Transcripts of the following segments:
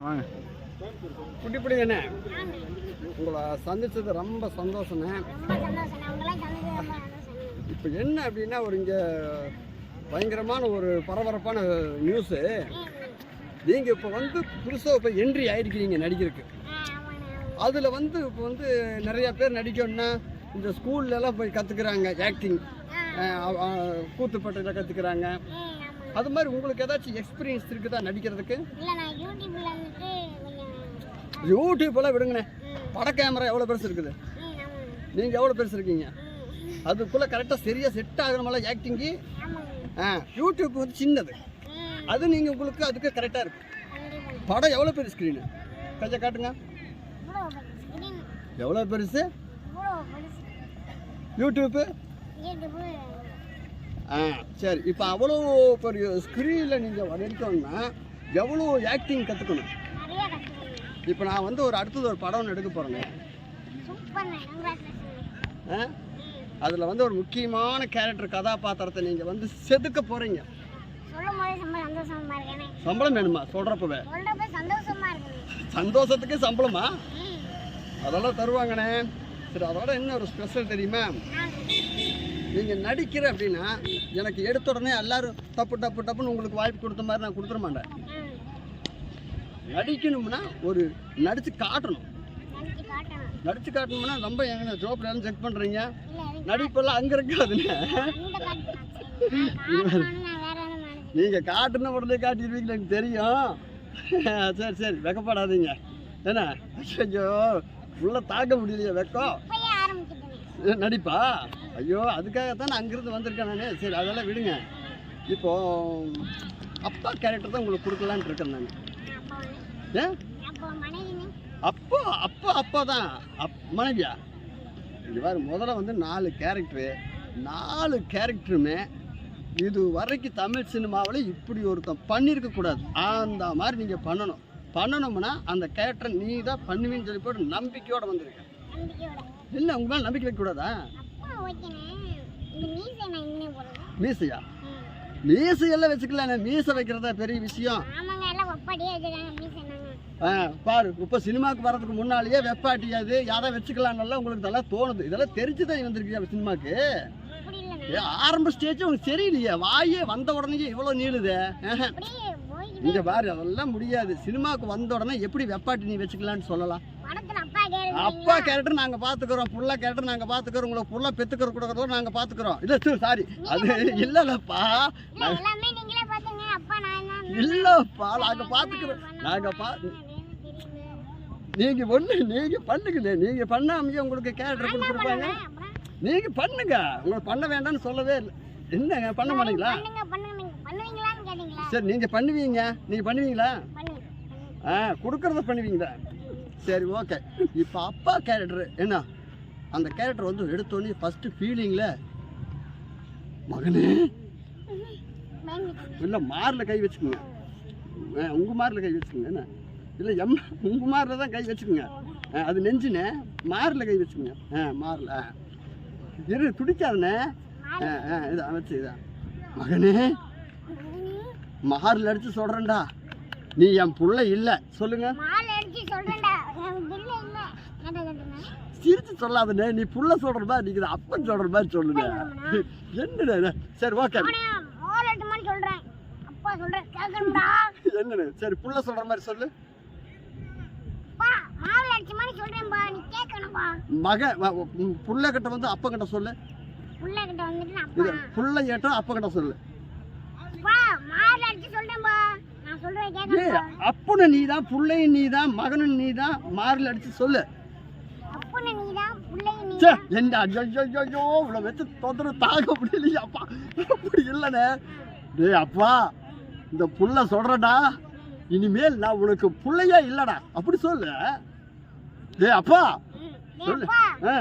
வாங்க. குட்டிப்படி என்ன உங்களை சந்திச்சது ரொம்ப சந்தோஷம். இப்போ என்ன அப்படின்னா ஒரு இங்கே பயங்கரமான ஒரு பரபரப்பான நியூஸு நீங்கள் இப்போ வந்து புதுசாக இப்போ என்ட்ரி ஆயிருக்கிறீங்க நடிக்கிறதுக்கு. அதில் வந்து இப்போ வந்து நிறைய பேர் நடிக்கணும்னா இந்த ஸ்கூல்ல எல்லாம் போய் கற்றுக்குறாங்க ஆக்டிங் கூத்துப்பட்டையில் கற்றுக்குறாங்க அது மாதிரி உங்களுக்கு ஏதாச்சும் எக்ஸ்பீரியன்ஸ் இருக்குதா நடிக்கிறதுக்கு? இல்லை நான் யூடியூப்ல வந்துட்டு கொஞ்சம் யூடியூப்பெல்லாம் விடுங்கண்ணே. பட கேமரா எவ்வளோ பெருசு இருக்குது? நீங்கள் எவ்வளோ பெருசு இருக்கீங்க? அதுக்குள்ளே கரெக்டாக சரியாக செட் ஆகிற மாதிரி ஆக்டிங்கு ஆ யூடியூப் வந்து சின்னது. அது நீங்கள் உங்களுக்கு அதுக்கு கரெக்டாக இருக்கு கண்டிப்பாக படம் எவ்வளோ பெரிய ஸ்க்ரீனு கொஞ்சம் காட்டுங்க. எவ்வளோ பெருசு? யூடியூப்பு ஆ. சரி இப்போ அவ்வளோ பெரிய ஸ்க்ரீனில் நீங்கள் எடுத்தோம்னா எவ்வளோ ஆக்டிங் கற்றுக்கணும் இப்போ நான் வந்து ஒரு அடுத்தது ஒரு படம் ஒன்று எடுக்க போகிறேங்க ஆ? அதில் வந்து ஒரு முக்கியமான கேரக்டர் கதாபாத்திரத்தை நீங்கள் வந்து செதுக்க போகிறீங்க சம்பளம் வேணுமா? சொல்கிறப்பவே சந்தோஷத்துக்கு சம்பளமா? அதெல்லாம் தருவாங்கண்ணே. சரி அதோட என்ன ஒரு ஸ்பெஷல் தெரியுமா? நீங்கள் நடிக்கிற அப்படின்னா எனக்கு எடுத்த உடனே எல்லாரும் டப்பு டப்பு டப்புன்னு உங்களுக்கு வாய்ப்பு கொடுத்த மாதிரி நான் கொடுத்துட மாட்டேன். நடிக்கணும்னா ஒரு நடித்து காட்டணும். நடிச்சு நடித்து காட்டணும்னா ரொம்ப எங்க ஜோப்லாம் செக் பண்ணுறீங்க நடிப்பெல்லாம் அங்கே இருக்காதுல்ல? நீங்கள் காட்டுன உடனே காட்டிடுவீங்களா எனக்கு தெரியும். சரி சரி வெக்கப்படாதீங்க. என்ன ஐயோ உள்ள தாக்க முடியலையே வெக்கம். நடிப்பா? ஐயோ அதுக்காகத்தான் நான் அங்கிருந்து வந்திருக்கேன் நானே. சரி அதெல்லாம் விடுங்க. இப்போ அப்பா கேரக்டர் தான் உங்களுக்கு கொடுக்கலான்னு இருக்கேன் நான். ஏன்? அப்போ அப்பா அப்பா தான். அப் மனைவியா? பாரு முதல்ல வந்து நாலு கேரக்டரு நாலு கேரக்டருமே இது வரைக்கும் தமிழ் சினிமாவில் இப்படி ஒருத்தன் பண்ணியிருக்க கூடாது அந்த மாதிரி நீங்கள் பண்ணணும். பண்ணணும்னா அந்த கேரக்டரை நீ தான் பண்ணுவீன்னு சொல்லி போட்டு நம்பிக்கையோட வந்திருக்க. இல்லை உங்க மேலே நம்பிக்கை வைக்கக்கூடாதா மீசையா? மீசையெல்லாம் வச்சுக்கலாம் மீசை வைக்கிறதா பெரிய விஷயம். ஆ, பாரு இப்போ சினிமாவுக்கு வர்றதுக்கு முன்னாலேயே வெப்பாட்டியாது யாரை வச்சுக்கலாம்னு உங்களுக்கு இதெல்லாம் தோணுது. இதெல்லாம் தெரிஞ்சு தான் வந்திருக்கியா சினிமாக்கு ஆரம்ப ஸ்டேஜ் உங்களுக்கு சரியில்லையே வாயே வந்த உடனே இவ்வளோ நீளுது. இங்கே பாரு அதெல்லாம் முடியாது. சினிமாவுக்கு வந்த உடனே எப்படி வெப்பாட்டி நீ வச்சுக்கலாம்னு சொல்லலாம். அப்பா கேரக்டர் நாங்கள் பார்த்துக்குறோம் புள்ள கேரக்டர் நாங்கள் பார்த்துக்குறோம் உங்களுக்கு புள்ள பெற்றுக்கிற கொடுக்குறதோ நாங்கள் பார்த்துக்குறோம் இல்லை சாரி அது இல்லை தான் இல்லைப்பா நாங்கள் பார்த்துக்குறோம் நாங்கள் பா நீங்கள் ஒன்று நீங்கள் பண்ணுங்களே. நீங்கள் பண்ணாமையே உங்களுக்கு கேரக்டர் கொடுத்துருப்பாங்க. நீங்கள் பண்ணுங்க. உங்களுக்கு பண்ண வேண்டாம்னு சொல்லவே இல்லை. என்னங்க பண்ண மாட்டீங்களா பண்ணுங்க பண்ணுங்க பண்ணுவீங்களான்னு கேட்டீங்களா சரி நீங்கள் பண்ணுவீங்க. நீங்கள் பண்ணுவீங்களா? பண்ணு ஆ கொடுக்குறத பண்ணுவீங்களா? சரி ஓகே. இப்போ அப்பா கேரக்டர் என்ன? அந்த கேரக்டர் வந்து எடுத்தோடனே ஃபஸ்ட்டு ஃபீலிங்கில் மகனே? இல்லை மாரில் கை வச்சுக்கோங்க. உங்கள் மாரில் கை வச்சுக்கோங்க என்ன? இல்லை எம் உங்கள் மாரில் தான் கை வச்சுக்கோங்க. ஆ, அது நெஞ்சுனே மாரில் கை வச்சுக்கோங்க. ஆ மாரில். இரு துடிக்காதண்ணே. ஆ ஆ இதான் வச்சு இதான் மகனே? மாரில் அடித்து சொல்கிறேன்டா நீ என் புள்ள இல்லை. சொல்லுங்க. கேட்ட சிரிச்சு சொல்லாதண்ணே. நீ புள்ள சொல்கிற மாதிரி நீங்கள் அப்பன் சொல்கிற மாதிரி சொல்லுங்க. என்னண்ணே? சரி ஓகே. என்னண்ணே? சரி புள்ள சொல்கிற மாதிரி சொல்லு. அப்பா மாலை அடிச்ச மாதிரி சொல்றேன்பா. நீ கேட்கணும்பா மக வ- உம் புள்ள கிட்ட வந்து அப்பா கிட்ட சொல்லு புள்ள கிட்ட வந்துட்டு அப்பா. புள்ள ஏட்டம் அப்பா கிட்ட சொல்லு. அப்பனு நீ தான் புள்ளையும் நீ தான் மகனும் நீ தான் மாரில் அடிச்சு சொல்லு. என்ன ஐயோ இவ்வளோ வச்சு தொந்தரவு தாங்க முடியலையே அப்பா அப்படி இல்லைண்ணே டேய் அப்பா இந்த புள்ள சொல்கிறடா இனிமேல் நான் உனக்கு புள்ளையே இல்லைடா. அப்படி சொல்லு. டேய் அப்பா சொல்லு. ஆ.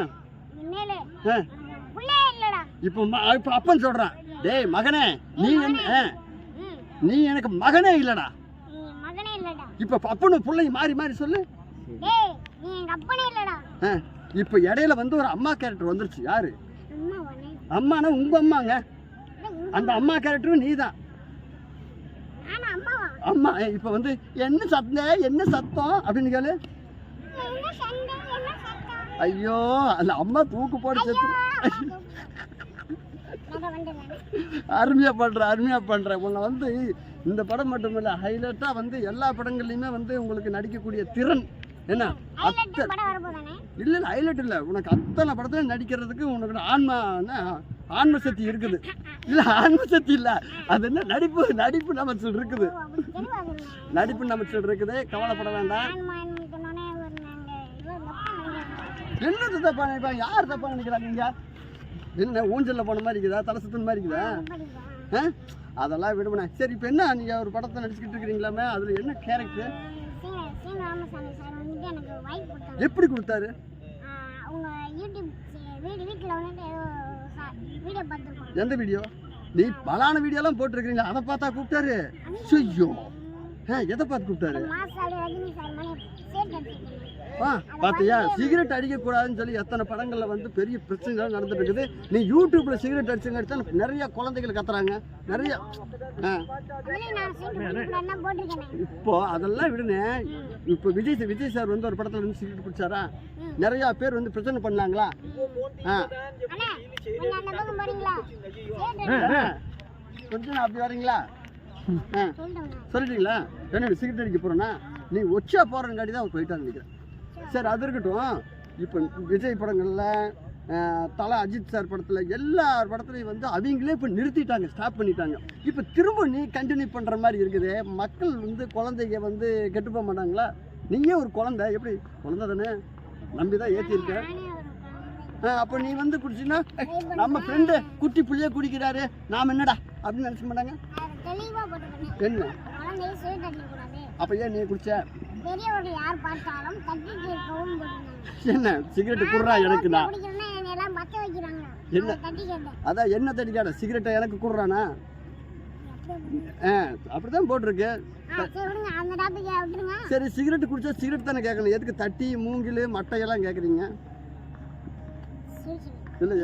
இப்போ இப்போ அப்பன் சொல்கிறான் டேய் மகனே நீ நீ எனக்கு மகனே இல்லைடா. நீ மகனே இல்லடா. இப்போ அப்பனு பிள்ளையும் மாறி மாறி சொல்லு. இப்போ இடையில வந்து ஒரு அம்மா கேரக்டர் வந்துருச்சு. யாரு? அம்மானா உங்க அம்மாங்க. அந்த அம்மா. கேரக்டரும் நீ தான் அம்மா இப்போ வந்து என்ன சத்தம் என்ன சத்தம் அப்படின்னு கேளு. ஐயோ அந்த அம்மா தூக்கு போட்டு செத்து அருமையாக பண்ணுற அருமையாக பண்ணுற உன்னை வந்து இந்த படம் மட்டும் இல்லை ஹைலைட்டாக வந்து எல்லா படங்கள்லையுமே வந்து உங்களுக்கு நடிக்கக்கூடிய திறன். என்ன? வரப்போதானே இல்லை இல்லை ஹைலைட் இல்லை. உனக்கு அத்தனை படத்தில் நடிக்கிறதுக்கு உனக்கு ஆன்மா என்ன? ஆன்ம சக்தி இருக்குது. இல்லை ஆன்ம சக்தி இல்லை. அது என்ன? நடிப்பு நடிப்பு நமச்சல் இருக்குது. நடிப்பு நமச்சல் இருக்குது. கவலைப்பட வேண்டாம். இவ்வளோ தப்பா நினைக்கிறோம். என்னது தப்பா நினைப்பாங்க யார் தப்பா நினைக்கிறாங்க என்ன ஊஞ்சல்ல போன மாதிரி இருக்குதா? தலை சுத்தின மாதிரி இருக்குதா? ஆ? அதெல்லாம் விடுமண்ணே சரி இப்போ என்ன நீங்க ஒரு படத்தை நடிச்சுக்கிட்டு இருக்கிறீங்களாமே? அதுல என்ன கேரக்டர் எப்படி கொடுத்தாரு? எந்த வீடியோ நீ பலான வீடியோலாம் போட்டிருக்கிறீங்களா அதை பார்த்தா கூப்பிட்டாரு. ஐயோ. எதை பார்த்து கூப்பிட்டாரு? ஆ பார்த்தியா சிகரெட் அடிக்கக்கூடாதுன்னு சொல்லி எத்தனை படங்களில் வந்து பெரிய பிரச்சனைகள் நடந்துட்டு இருக்குது நீ யூடியூப்ல சிகரெட் அடிச்சுங்க அடிச்சா நிறைய குழந்தைகள் கத்துறாங்க. நிறைய இப்போ அதெல்லாம் விடுனே. இப்போ விஜய் விஜய் சார் வந்து ஒரு படத்தில் வந்து சிகரெட் குடிச்சாரா நிறைய பேர் வந்து பிரச்சனை பண்ணாங்களா? ஆ. கொஞ்சம் அப்படி வரீங்களா? ஆ. சொல்லிட்டீங்களா? என்ன சிகரெட் அடிக்க போறேன்னா? நீ ஒச்சா போறங்காடி தான் அவர் போயிட்டான்னு நினைக்கிறேன். சரி அது இருக்கட்டும். இப்போ விஜய் படங்கள்ல தல அஜித் சார் படத்தில் எல்லா படத்துலையும் வந்து அவங்களே இப்போ நிறுத்திட்டாங்க ஸ்டாப் பண்ணிட்டாங்க. இப்போ திரும்ப நீ கண்டினியூ பண்ணுற மாதிரி இருக்குது. மக்கள் வந்து குழந்தைங்க வந்து கெட்டு போக மாட்டாங்களா? நீயே ஒரு குழந்தை எப்படி? குழந்தை தானே? நம்பி தான் ஏற்றிருக்க நானே ஒரு குழந்தை. அப்போ நீ வந்து குடிச்சின்னா நம்ம ஃப்ரெண்டு குட்டி புள்ளைய குடிக்கிறாரு. நாம் என்னடா? அப்படின்னு நினச்ச மாட்டாங்க. என்ன? அப்போ ஏன் நீ குடிச்ச? பெரியவர்கள் யார் பார்த்தாலும் தட்டி கேட்கவும் என்ன? சிகரெட்டு குடுறா எனக்கு நான் என்னை எல்லாம் பத்த வைக்கிறாங்க என்ன? அதை தட்டி கேட்டேன். அதான் என்ன தடிக்காட சிகரெட்டை எனக்கு குடுறானா? அப்படிதான் போட்டிருக்கு. சரி சிகரெட் குடிச்சா சிகரெட் தானே கேட்கணும். எதுக்கு தட்டி மூங்கில் மட்டையெல்லாம் கேட்குறீங்க? இல்லை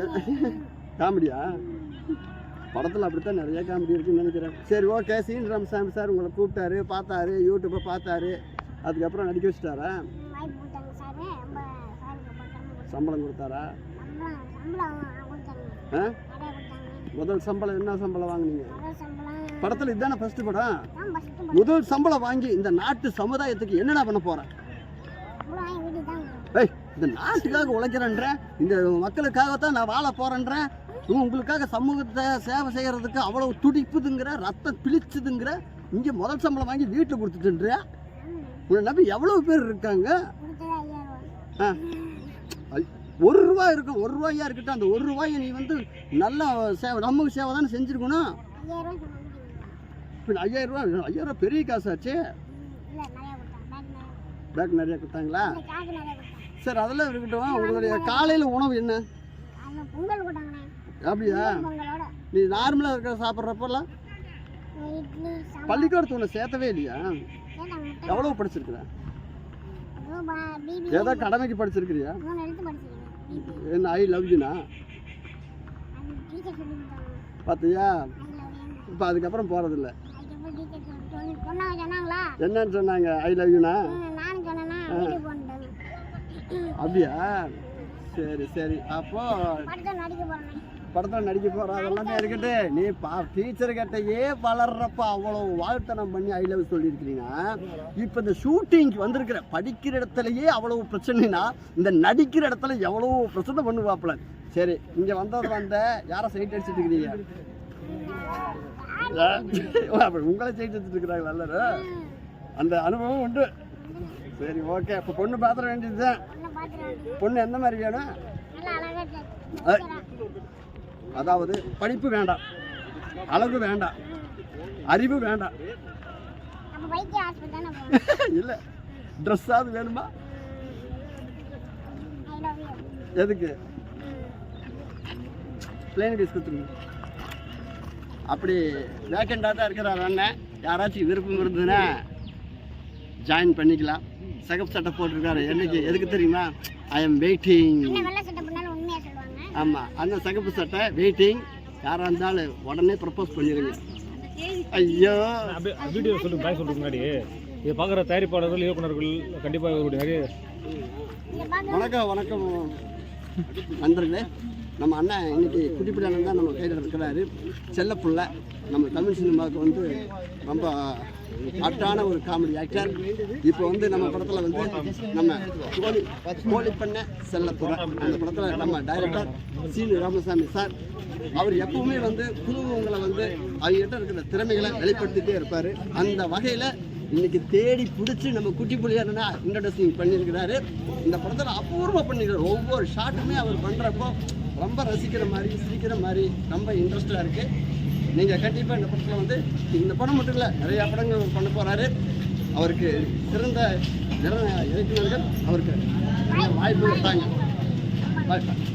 காமெடியா? படத்தில் அப்படித்தான் நிறைய காமெடி இருக்குன்னு நினைக்கிறேன். சரி ஓகே. சீன் ராமசாமி சார் உங்களை கூப்பிட்டாரு பார்த்தாரு யூடியூப்பை பார்த்தாரு. அதுக்கப்புறம் நடிக்க வச்சுட்டாரா? சம்பளம் கொடுத்தாரா? முதல் சம்பளம் என்ன சம்பளம் வாங்குனீங்க? படத்தில் இதுதானே ஃபஸ்ட்டு படம்? முதல் சம்பளம் வாங்கி இந்த நாட்டு சமுதாயத்துக்கு என்னடா பண்ண போகிறேன் ஏய் இந்த நாட்டுக்காக உழைக்கிறேன்றேன் இந்த மக்களுக்காகத்தான் நான் வாழ போறேன்றேன் உங்களுக்காக சமூகத்தை சேவை செய்யறதுக்கு அவ்வளவு துடிப்புதுங்கிற ரத்தம் பிழிச்சுதுங்கிற இங்கே முதல் சம்பளம் வாங்கி வீட்டில் கொடுத்துட்டுன்ற உன்னை நம்பி எவ்வளவு பேர் இருக்காங்க? ரூபா ஆ. ஒரு ரூபாய் இருக்கும் ஒரு ரூபாயா இருக்கட்டும் அந்த ஒரு ரூபாயை நீ வந்து நல்ல சேவை நமக்கு சேவை தானே செஞ்சுருக்கணும்? ரூபா இப்போ ஐயாயிரம் ரூபா ஐயாயிரம் ரூபா பெரிய காசாச்சே. பேக் நிறையா கொடுத்தாங்களா? சரி அதெல்லாம் இருக்கட்டும் உங்களுடைய காலையில் உணவு என்ன? அப்படியா? நீ நார்மலாக இருக்கிற சாப்பிட்றப்பெல்லாம் பள்ளிக்கூடத்து உன்னை சேர்த்தவே இல்லையா? எவ்வளவு படிச்சிருக்கிற? ரூபா பிபி ஏதோ கடமைக்கு படிச்சிருக்கிறியா? என்ன ஐ லவ் யூனா பார்த்தியா இப்போ அதுக்கப்புறம் போகிறதில்ல என்னன்னு சொன்னாங்க ஐ லவ் யூனா அப்படியா? சரி சரி. அப்போ படத்தில் நடிக்க போகிற அதெல்லாமே இருக்கட்டு. நீ பா டீச்சர் கிட்டயே வளர்றப்ப அவ்வளோ வாழ்த்தனம் பண்ணி ஐ லவ் சொல்லியிருக்கிறீங்க. இப்போ இந்த ஷூட்டிங்க்கு வந்திருக்கிற படிக்கிற இடத்துலயே அவ்வளவு பிரச்சனைனா இந்த நடிக்கிற இடத்துல எவ்வளோ பிரச்சனை பண்ணுவாப்புல. சரி இங்கே வந்தவர் வந்த யாரை சைட் அடிச்சிட்டு இருக்கிறீங்க உங்களை சைட் அடிச்சிட்டு இருக்கிறாங்க எல்லாரும். அந்த அனுபவம் உண்டு. சரி ஓகே இப்போ பொண்ணு பாத்திர வேண்டியதுதான். நல்லா பார்த்துருவாங்க பொண்ணு எந்த மாதிரி வேணும்? அதாவது படிப்பு வேண்டாம் அழகு வேண்டாம் அறிவு வேண்டாம். இல்லை ட்ரெஸ்ஸாவது வேணுமா? எதுக்கு? பிளேன் பீஸ் கொடுத்துருங்க. அப்படி வேக்கண்டாக தான் இருக்கிறார் அண்ணன். யாராச்சும் விருப்பம் இருந்ததுன்னா ஜாயின் பண்ணிக்கலாம். சகப் சட்டை போட்டிருக்காரு. என்னைக்கு? எதுக்கு தெரியுமா? ஐ எம் வெயிட்டிங் ஆமாம் அந்த சகப்பு சட்டை வெயிட்டிங் யாராக இருந்தாலும் உடனே ப்ரப்போஸ் பண்ணிடுங்க ஐயோ. வீடியோ சொல்லுங்க பாய் சொல்றதுக்கு முன்னாடி. இதை பார்க்குற தயாரிப்பாளர்கள் இயக்குனர்கள் கண்டிப்பாக இவருடைய நிறைய வணக்கம் வணக்கம். நண்பர்களே நம்ம அண்ணன் இன்னைக்கு குட்டிப்பிடி அண்ணன் தான் நம்ம கையில் இருக்கிறாரு செல்லப்புள்ள நம்ம தமிழ் சினிமாவுக்கு வந்து ரொம்ப ஆப்டான ஒரு காமெடி ஆக்டர் இப்போ வந்து நம்ம படத்தில் வந்து நம்ம கோழி கோழி பண்ண செல்லத்துறை அந்த படத்தில் நம்ம டைரக்டர் சீனு ராமசாமி சார் அவர் எப்பவுமே வந்து புதுவங்களை வந்து அவங்ககிட்ட இருக்கிற திறமைகளை வெளிப்படுத்திட்டே இருப்பார். அந்த வகையில் இன்னைக்கு தேடி பிடிச்சி நம்ம குட்டி புள்ளியாருன்னா இன்ட்ரடியூசிங் பண்ணியிருக்கிறாரு. இந்த படத்தில் அபூர்வமாக பண்ணிக்கிறார் ஒவ்வொரு ஷாட்டுமே அவர் பண்ணுறப்போ ரொம்ப ரசிக்கிற மாதிரி சிரிக்கிற மாதிரி ரொம்ப இன்ட்ரெஸ்டாக இருக்குது நீங்கள் கண்டிப்பாக இந்த படத்தில் வந்து இந்த படம் மட்டும் இல்லை நிறையா படங்கள் பண்ண போகிறாரு அவருக்கு சிறந்த நிற இயக்குநர்கள் அவருக்கு நிறைய வாய்ப்புகள் தாங்க வாய்ப்பு